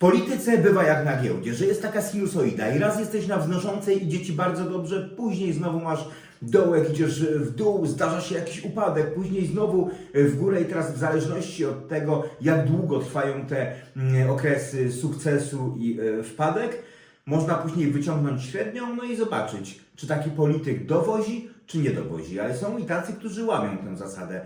polityce bywa jak na giełdzie, że jest taka sinusoida i raz jesteś na wznoszącej, idzie ci bardzo dobrze, później znowu masz dołek, idziesz w dół, zdarza się jakiś upadek, później znowu w górę i teraz w zależności od tego, jak długo trwają te mm, okresy sukcesu i e, wpadek, można później wyciągnąć średnią, no i zobaczyć, czy taki polityk dowozi, czy nie dowozi. Ale są i tacy, którzy łamią tę zasadę.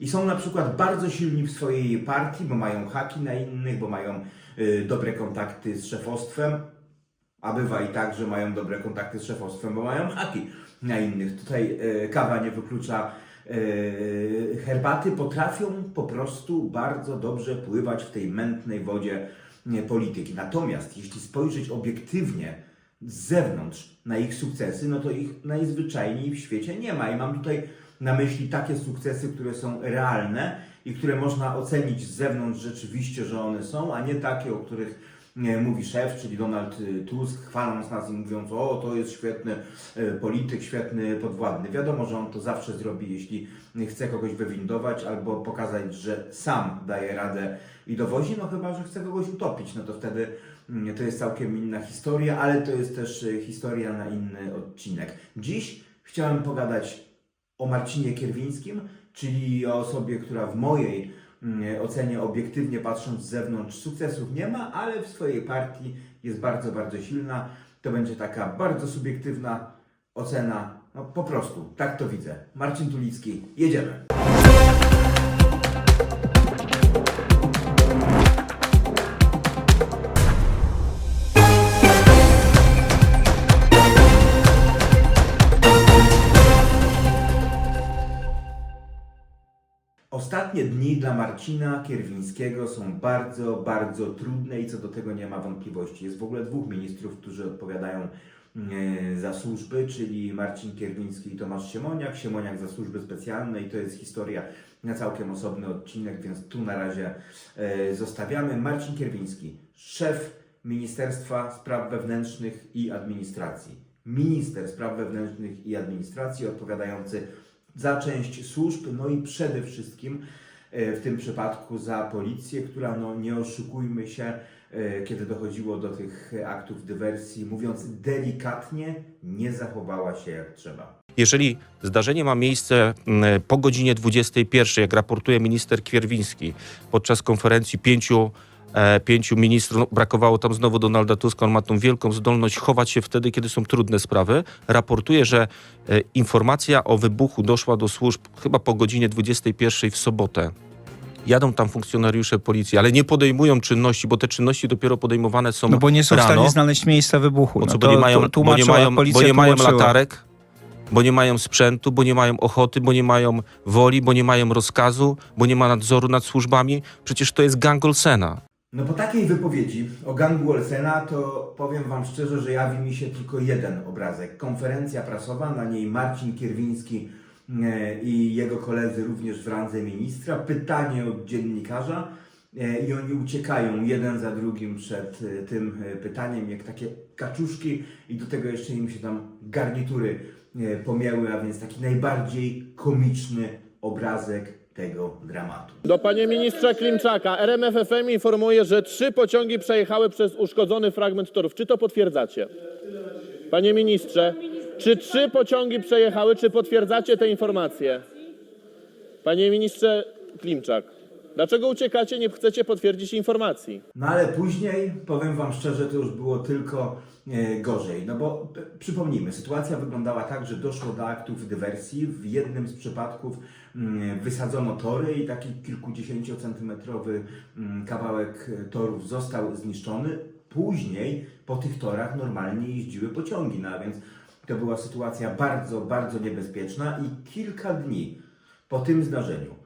I są na przykład bardzo silni w swojej partii, bo mają haki na innych, bo mają dobre kontakty z szefostwem, a bywa i tak, że mają dobre kontakty z szefostwem, bo mają haki na innych. Tutaj e, kawa nie wyklucza e, herbaty. Potrafią po prostu bardzo dobrze pływać w tej mętnej wodzie polityki. Natomiast jeśli spojrzeć obiektywnie z zewnątrz na ich sukcesy, no to ich najzwyczajniej w świecie nie ma. I mam tutaj na myśli takie sukcesy, które są realne i które można ocenić z zewnątrz rzeczywiście, że one są, a nie takie, o których mówi szef, czyli Donald y, Tusk, chwaląc nas i mówiąc, o to jest świetny y, polityk, świetny podwładny. Wiadomo, że on to zawsze zrobi, jeśli chce kogoś wywindować albo pokazać, że sam daje radę i dowozi, no chyba, że chce kogoś utopić, no to wtedy mm, to jest całkiem inna historia, ale to jest też y, historia na inny odcinek. Dziś chciałem pogadać o Marcinie Kierwińskim, czyli osobie, która w mojej mm, ocenie obiektywnie patrząc z zewnątrz sukcesów nie ma, ale w swojej partii jest bardzo, bardzo silna. To będzie taka bardzo subiektywna ocena. No po prostu, tak to widzę. Marcin Tulicki, jedziemy. Ostatnie dni dla Marcina Kierwińskiego są bardzo, bardzo trudne i co do tego nie ma wątpliwości. Jest w ogóle dwóch ministrów, którzy odpowiadają e, za służby, czyli Marcin Kierwiński i Tomasz Siemoniak. Siemoniak za służby specjalne i to jest historia na całkiem osobny odcinek, więc tu na razie e, zostawiamy. Marcin Kierwiński, szef Ministerstwa Spraw Wewnętrznych i Administracji. Minister Spraw Wewnętrznych i Administracji odpowiadający za część służb, no i przede wszystkim e, w tym przypadku za policję, która, no nie oszukujmy się, e, kiedy dochodziło do tych aktów dywersji, mówiąc delikatnie, nie zachowała się jak trzeba. Jeżeli zdarzenie ma miejsce mm, po godzinie 21, jak raportuje minister Kwierwiński podczas konferencji pięciu, e, pięciu ministrów, no, brakowało tam znowu Donalda Tuska, on ma tą wielką zdolność chować się wtedy, kiedy są trudne sprawy, raportuje, że e, informacja o wybuchu doszła do służb chyba po godzinie 21 w sobotę. Jadą tam funkcjonariusze policji, ale nie podejmują czynności, bo te czynności dopiero podejmowane są No bo nie są w rano. stanie znaleźć miejsca wybuchu. No co, to bo nie mają, bo nie mają, bo nie mają latarek, bo nie mają sprzętu, bo nie mają ochoty, bo nie mają woli, bo nie mają rozkazu, bo nie ma nadzoru nad służbami. Przecież to jest gang Olsena. No po takiej wypowiedzi o gangu Olsena to powiem Wam szczerze, że jawi mi się tylko jeden obrazek. Konferencja prasowa, na niej Marcin Kierwiński e, i jego koledzy również w randze ministra. Pytanie od dziennikarza e, i oni uciekają jeden za drugim przed e, tym pytaniem, jak takie kaczuszki i do tego jeszcze im się tam garnitury pomięły, a więc taki najbardziej komiczny obrazek tego dramatu. Do panie ministrze Klimczaka. RMFFM informuje, że trzy pociągi przejechały przez uszkodzony fragment torów. Czy to potwierdzacie? Panie ministrze, czy trzy pociągi przejechały? Czy potwierdzacie te informacje? Panie ministrze Klimczak, dlaczego uciekacie, nie chcecie potwierdzić informacji? No ale później, powiem Wam szczerze, to już było tylko e, gorzej. No bo p- przypomnijmy, sytuacja wyglądała tak, że doszło do aktów dywersji. W jednym z przypadków mm, wysadzono tory i taki kilkudziesięciocentymetrowy mm, kawałek torów został zniszczony. Później po tych torach normalnie jeździły pociągi, no a więc to była sytuacja bardzo, bardzo niebezpieczna i kilka dni po tym zdarzeniu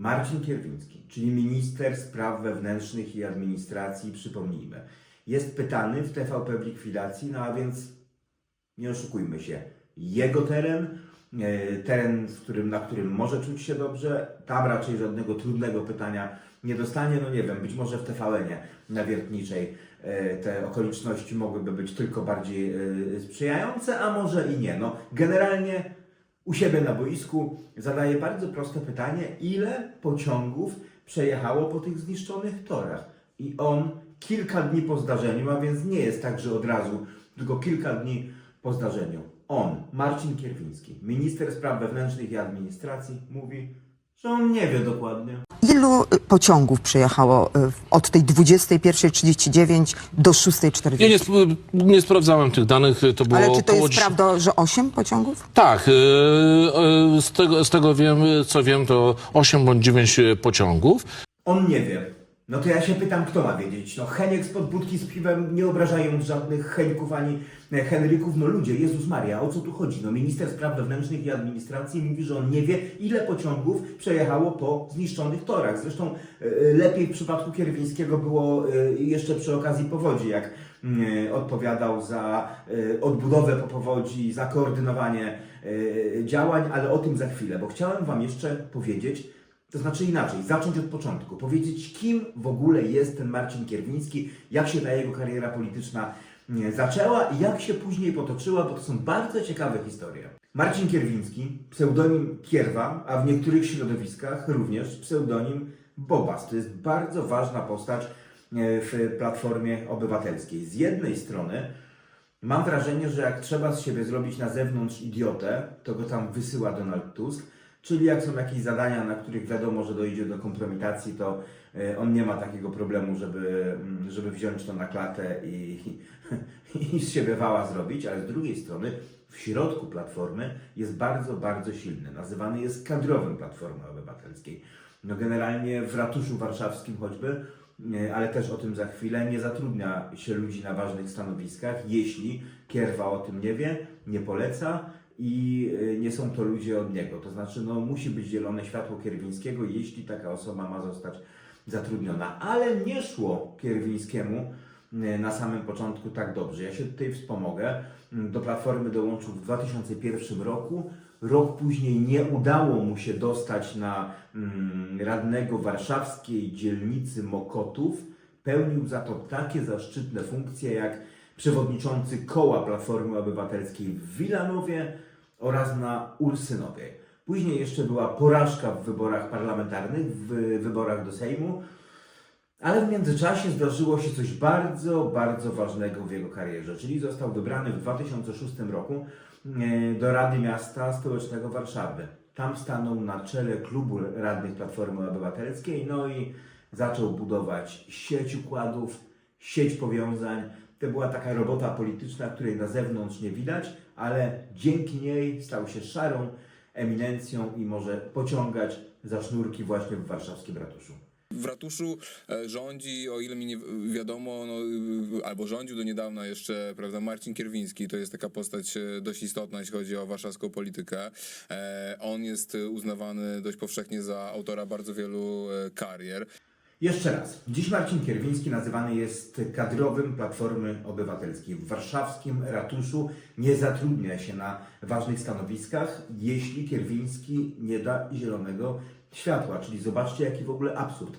Marcin Kierwiński, czyli minister spraw wewnętrznych i administracji, przypomnijmy, jest pytany w TVP w likwidacji, no a więc nie oszukujmy się, jego teren, e, teren, w którym, na którym może czuć się dobrze, tam raczej żadnego trudnego pytania nie dostanie, no nie wiem, być może w TVN-ie na Wiertniczej e, te okoliczności mogłyby być tylko bardziej e, sprzyjające, a może i nie. No, generalnie u siebie na boisku zadaje bardzo proste pytanie, ile pociągów przejechało po tych zniszczonych torach. I on kilka dni po zdarzeniu, a więc nie jest tak, że od razu, tylko kilka dni po zdarzeniu. On, Marcin Kierwiński, minister spraw wewnętrznych i administracji, mówi, że on nie wie dokładnie. Ilu y, pociągów przejechało y, od tej 21.39 do 6.40? Ja nie, sp- nie sprawdzałem tych danych, to było Ale czy to około jest dziesię- prawda, że 8 pociągów? Tak, y, y, z tego, z tego wiem, co wiem, to 8 bądź 9 pociągów. On nie wie. No to ja się pytam, kto ma wiedzieć? No Heniek spod budki z piwem, nie obrażając żadnych Henków ani e, Henryków. No ludzie, Jezus Maria, o co tu chodzi? No minister spraw wewnętrznych i administracji mówi, że on nie wie, ile pociągów przejechało po zniszczonych torach. Zresztą e, lepiej w przypadku Kierwińskiego było e, jeszcze przy okazji powodzi, jak mm, odpowiadał za e, odbudowę po powodzi, za koordynowanie e, działań, ale o tym za chwilę, bo chciałem Wam jeszcze powiedzieć, to znaczy inaczej, zacząć od początku, powiedzieć kim w ogóle jest ten Marcin Kierwiński, jak się ta jego kariera polityczna zaczęła i jak się później potoczyła, bo to są bardzo ciekawe historie. Marcin Kierwiński, pseudonim Kierwa, a w niektórych środowiskach również pseudonim Bobas. To jest bardzo ważna postać w Platformie Obywatelskiej. Z jednej strony Mam wrażenie, że jak trzeba z siebie zrobić na zewnątrz idiotę, to go tam wysyła Donald Tusk. Czyli jak są jakieś zadania, na których wiadomo, że dojdzie do kompromitacji, to e, on nie ma takiego problemu, żeby, mm, żeby wziąć to na klatę i, i z siebie wała zrobić, ale z drugiej strony w środku Platformy jest bardzo, bardzo silny. Nazywany jest kadrowym Platformy Obywatelskiej. No generalnie w ratuszu warszawskim choćby nie, ale też o tym za chwilę, nie zatrudnia się ludzi na ważnych stanowiskach, jeśli Kierwa o tym nie wie, nie poleca i y, nie są to ludzie od niego. To znaczy, no, musi być zielone światło Kierwińskiego, jeśli taka osoba ma zostać zatrudniona. Ale nie szło Kierwińskiemu y, na samym początku tak dobrze. Ja się tutaj wspomogę. Mm, Do Platformy dołączył w 2001 roku. Rok później nie udało mu się dostać na mm, radnego warszawskiej dzielnicy Mokotów. Pełnił za to takie zaszczytne funkcje jak przewodniczący koła Platformy Obywatelskiej w Wilanowie oraz na Ursynowie. Później jeszcze była porażka w wyborach parlamentarnych, w wyborach do Sejmu. Ale w międzyczasie zdarzyło się coś bardzo, bardzo ważnego w jego karierze, czyli został wybrany w 2006 roku e, do Rady Miasta Stołecznego Warszawy. Tam stanął na czele klubu radnych Platformy Obywatelskiej, no i zaczął budować sieć układów, sieć powiązań. To była taka robota polityczna, której na zewnątrz nie widać, ale dzięki niej stał się szarą eminencją i może pociągać za sznurki właśnie w warszawskim ratuszu. W ratuszu e, rządzi, o ile mi nie wiadomo, no, y, albo rządził do niedawna jeszcze, prawda, Marcin Kierwiński. To jest taka postać e, dość istotna, jeśli chodzi o warszawską politykę. E, On jest e, uznawany dość powszechnie za autora bardzo wielu e, karier. Jeszcze raz. Dziś Marcin Kierwiński nazywany jest kadrowym Platformy Obywatelskiej. W warszawskim ratuszu nie zatrudnia się na ważnych stanowiskach, jeśli Kierwiński nie da zielonego światła. Czyli zobaczcie, jaki w ogóle absurd.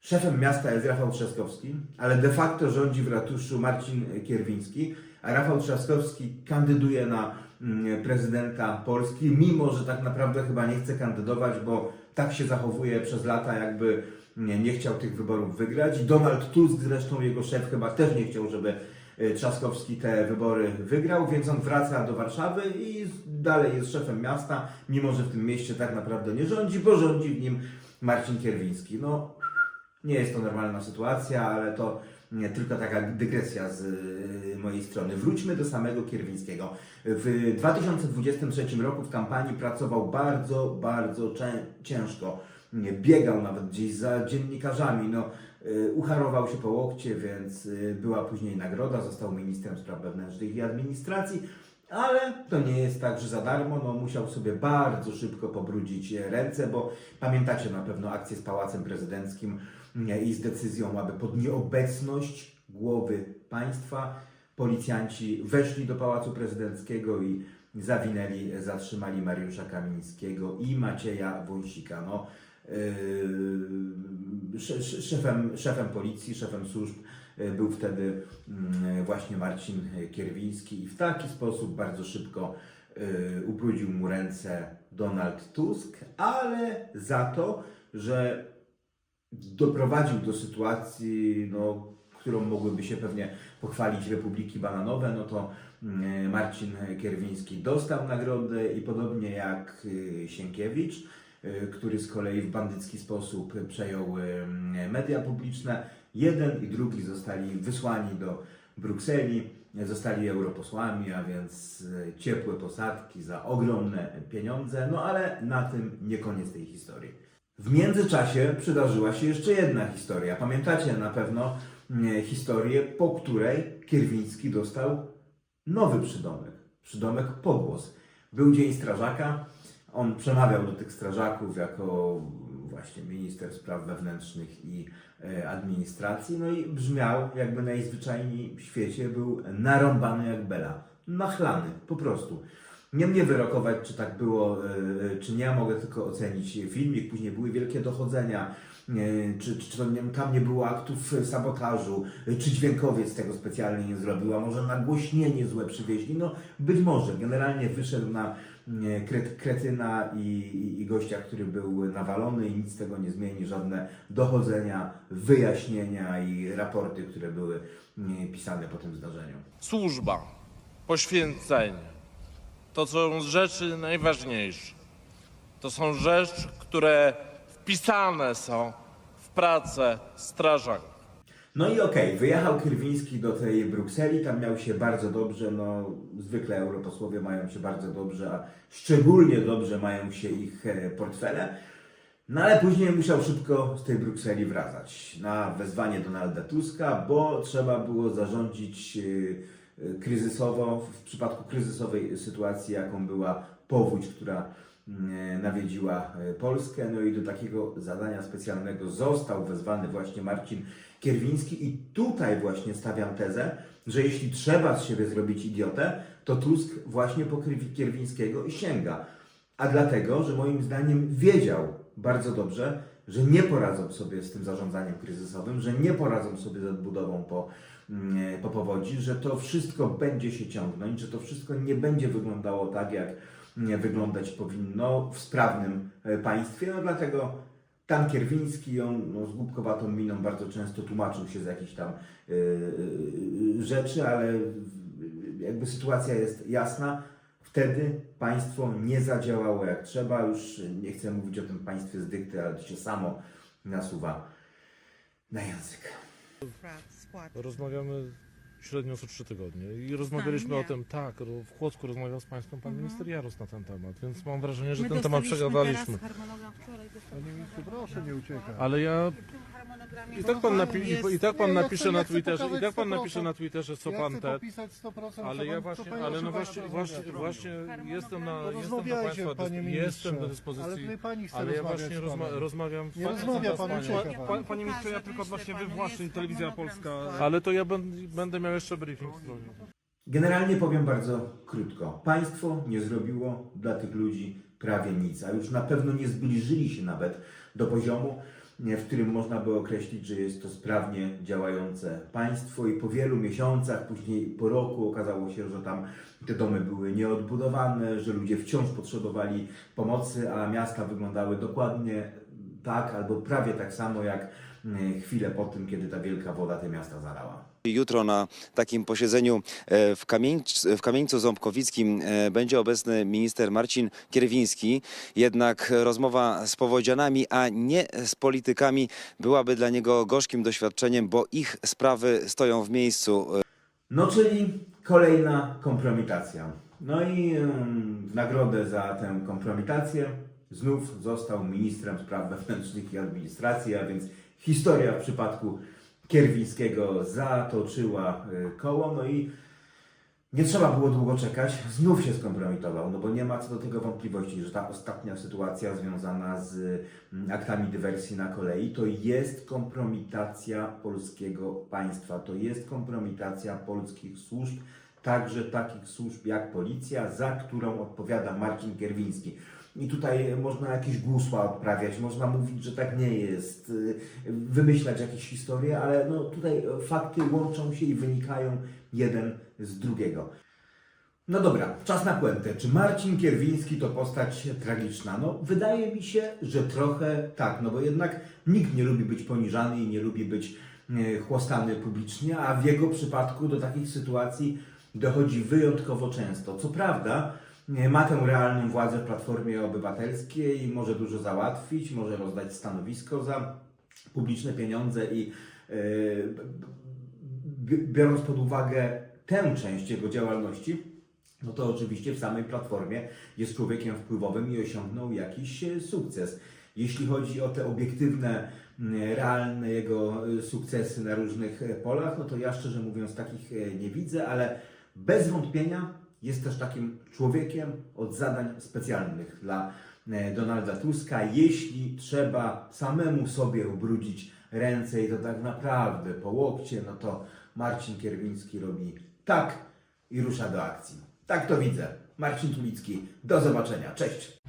Szefem miasta jest Rafał Trzaskowski, ale de facto rządzi w ratuszu Marcin Kierwiński, a Rafał Trzaskowski kandyduje na mm, prezydenta Polski, mimo że tak naprawdę chyba nie chce kandydować, bo tak się zachowuje przez lata, jakby nie, nie chciał tych wyborów wygrać. Donald Tusk, zresztą jego szef, chyba też nie chciał, żeby e, Trzaskowski te wybory wygrał, więc on wraca do Warszawy i dalej jest szefem miasta, mimo że w tym mieście tak naprawdę nie rządzi, bo rządzi w nim Marcin Kierwiński. No, nie jest to normalna sytuacja, ale to nie, tylko taka dygresja z y, mojej strony. Wróćmy do samego Kierwińskiego. W 2023 roku w kampanii pracował bardzo, bardzo ciężko. Biegał nawet gdzieś za dziennikarzami. No, y, ucharował się po łokcie, więc y, była później nagroda. Został ministrem spraw wewnętrznych i administracji. Ale to nie jest tak, że za darmo, no musiał sobie bardzo szybko pobrudzić ręce, bo pamiętacie na pewno akcję z Pałacem Prezydenckim nie, i z decyzją, aby pod nieobecność głowy państwa policjanci weszli do Pałacu Prezydenckiego i zawinęli, zatrzymali Mariusza Kamińskiego i Macieja Wąsika. No, szefem, szefem policji, szefem służb yy, był wtedy mm, właśnie Marcin Kierwiński i w taki sposób bardzo szybko yy, ubrudził mu ręce Donald Tusk, ale za to, że doprowadził do sytuacji, no, którą mogłyby się pewnie pochwalić Republiki Bananowe, no to mm, Marcin Kierwiński dostał nagrodę i podobnie jak Sienkiewicz, który z kolei w bandycki sposób przejął y, media publiczne, jeden i drugi zostali wysłani do Brukseli, zostali europosłami, a więc y, ciepłe posadki za ogromne pieniądze, no ale na tym nie koniec tej historii. W międzyczasie przydarzyła się jeszcze jedna historia. Pamiętacie na pewno mm, historię, po której Kierwiński dostał nowy przydomek. Przydomek Pogłos. Był Dzień Strażaka. On przemawiał do tych strażaków jako właśnie minister spraw wewnętrznych i e, administracji. No i brzmiał, jakby najzwyczajniej w świecie był narąbany jak bela. Nachlany, po prostu. Nie mnie wyrokować, czy tak było, e, czy nie, mogę tylko ocenić filmik. Później były wielkie dochodzenia, e, czy, czy to, nie, tam nie było aktów sabotażu, e, czy dźwiękowiec tego specjalnie nie zrobił, a może nagłośnienie złe przywieźli. No być może. Generalnie wyszedł na e, kret, kretyna i, i, i gościa, który był nawalony i nic z tego nie zmieni. Żadne dochodzenia, wyjaśnienia i raporty, które były e, pisane po tym zdarzeniu. służba, poświęcenie. To są rzeczy najważniejsze. To są rzeczy, które wpisane są w pracę strażaków. No i okej, wyjechał Kierwiński do tej Brukseli, tam miał się bardzo dobrze, no zwykle europosłowie mają się bardzo dobrze, a szczególnie dobrze mają się ich e, portfele. No ale później musiał szybko z tej Brukseli wracać na wezwanie Donalda Tuska, bo trzeba było zarządzić e, e, kryzysowo, w przypadku kryzysowej sytuacji, jaką była powódź, która nawiedziła e, Polskę. No i do takiego zadania specjalnego został wezwany właśnie Marcin Kierwiński i tutaj właśnie stawiam tezę, że jeśli trzeba z siebie zrobić idiotę, to Tusk właśnie po Kierwi- Kierwińskiego sięga. A dlatego, że moim zdaniem wiedział bardzo dobrze, że nie poradzą sobie z tym zarządzaniem kryzysowym, że nie poradzą sobie z odbudową po, mm, po powodzi, że to wszystko będzie się ciągnąć, że to wszystko nie będzie wyglądało tak, jak wyglądać powinno w sprawnym e, państwie. No dlatego tam Kierwiński, on no, z głupkowatą miną bardzo często tłumaczył się z jakichś tam y, y, rzeczy, ale jakby sytuacja jest jasna. Wtedy państwo nie zadziałało jak trzeba. Już nie chcę mówić o tym państwie z dykty, ale to się samo nasuwa na język. Rozmawiamy średnio co trzy tygodnie i rozmawialiśmy o tym, tak, w Chłocku rozmawiał z Państwem Pan Minister Jaros na ten temat, więc mam wrażenie, że My ten temat dostaliśmy przegadaliśmy. teraz harmonogram wczoraj dostaliśmy. Proszę nie uciekać. Ale ja W tym harmonogramie i tak pan, napi- jest- i, i tak pan Nie, ja napisze na ja chcę Twitterze, i pokazać tak pan 100%. napisze na Twitterze, co ja pan chcę te. popisać 100%, Ale co ja pan- właśnie, ale no właśnie, właśnie, właśnie jestem na, jestem do rozmawiajcie, Państwa, panie dys- ministrze. jestem do Ale dyspozycji, tutaj pani chce ale ja rozmawiać właśnie z rozma- panem. rozmawiam Nie rozmawia z pan, ucieka Panie ministrze, ja tylko panu, wywłaszczeń, Telewizja Polska. Ale to ja będę miał jeszcze briefing. Generalnie powiem bardzo krótko. Państwo nie zrobiło dla tych ludzi prawie nic, a już na pewno nie zbliżyli się nawet do poziomu, w którym można by określić, że jest to sprawnie działające państwo i po wielu miesiącach, później po roku okazało się, że tam te domy były nieodbudowane, że ludzie wciąż potrzebowali pomocy, a miasta wyglądały dokładnie tak albo prawie tak samo jak mm, chwilę po tym, kiedy ta wielka woda te miasta zalała. Jutro na takim posiedzeniu e, w, Kamieńc, w Kamieńcu Ząbkowickim e, będzie obecny minister Marcin Kierwiński. Jednak rozmowa z powodzianami, a nie z politykami byłaby dla niego gorzkim doświadczeniem, bo ich sprawy stoją w miejscu. No, czyli kolejna kompromitacja. No i w nagrodę za tę kompromitację znów został ministrem spraw wewnętrznych i administracji, a więc historia w przypadku Kierwińskiego zatoczyła y, koło, no i nie trzeba było długo czekać, znów się skompromitował, no bo nie ma co do tego wątpliwości, że ta ostatnia sytuacja związana z mm, aktami dywersji na kolei to jest kompromitacja polskiego państwa, to jest kompromitacja polskich służb, także takich służb jak policja, za którą odpowiada Marcin Kierwiński. I tutaj można jakieś gusła odprawiać, można mówić, że tak nie jest, y, wymyślać jakieś historie, ale no tutaj fakty łączą się i wynikają jeden z drugiego. No dobra, czas na puentę. Czy Marcin Kierwiński to postać tragiczna? No, wydaje mi się, że trochę tak, no bo jednak nikt nie lubi być poniżany i nie lubi być e, chłostany publicznie, a w jego przypadku do takich sytuacji dochodzi wyjątkowo często. Co prawda, ma tę realną władzę w Platformie Obywatelskiej może dużo załatwić, może rozdać stanowisko za publiczne pieniądze i e, bi- biorąc pod uwagę tę część jego działalności, no to oczywiście w samej Platformie jest człowiekiem wpływowym i osiągnął jakiś e, sukces. Jeśli chodzi o te obiektywne, realne jego e, sukcesy na różnych polach, no to ja szczerze mówiąc takich nie widzę, ale bez wątpienia jest też takim człowiekiem od zadań specjalnych dla e, Donalda Tuska. Jeśli trzeba samemu sobie ubrudzić ręce i to tak naprawdę po łokcie, no to Marcin Kierwiński robi tak i rusza do akcji. Tak to widzę. Marcin Tulicki, do zobaczenia. Cześć!